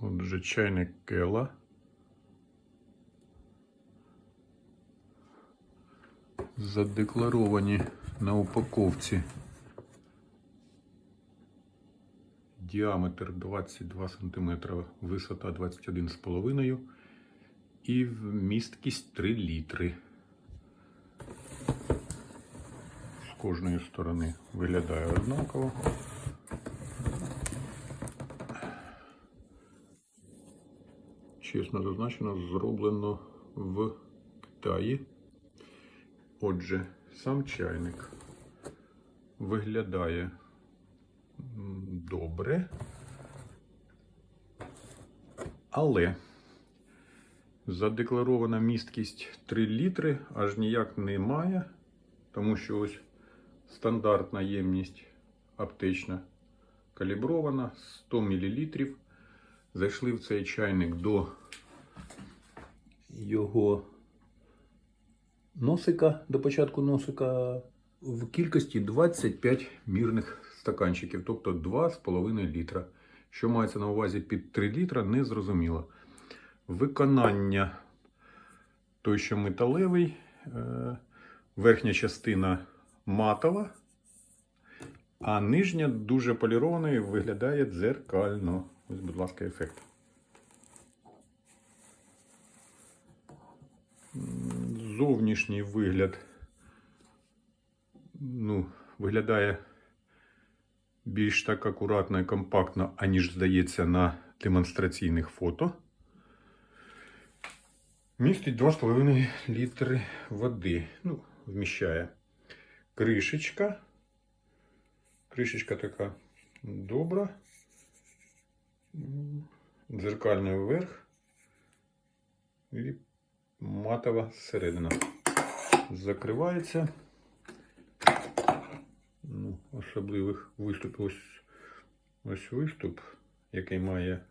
Отже, чайник Кела. Задекларовані на упаковці. Діаметр 22 см, висота 21,5 і вмісткість 3 літри. З кожної сторони виглядає однаково. Чесно зазначено, зроблено в Китаї. Отже, сам чайник виглядає добре, але задекларована місткість 3 літри аж ніяк немає, тому що ось стандартна ємність аптечна калібрована 100 мл. Зайшли в цей чайник до його носика, до початку носика в кількості 25 мірних стаканчиків, тобто 2,5 літра. Що мається на увазі під 3 літра, не зрозуміло. Виконання той, що металевий, е, верхня частина матова, а нижня дуже полірована і виглядає дзеркально. Ось, будь ласка, ефект. Зовнішній вигляд ну, виглядає більш так акуратно і компактно, аніж здається на демонстраційних фото. Містить 2,5 літри води. Ну, вміщає кришечка. Кришечка така добра. Дзеркальний вверх і матова середина. Закривається. Ну, особливих виступів. Ось, ось виступ, який має.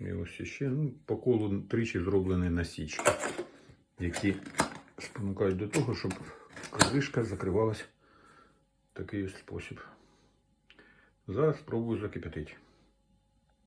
І ось іще. Ну, по колу тричі зроблені насічки, які спонукають до того, щоб кришка закривалась в такий спосіб. Зараз спробую закипятити.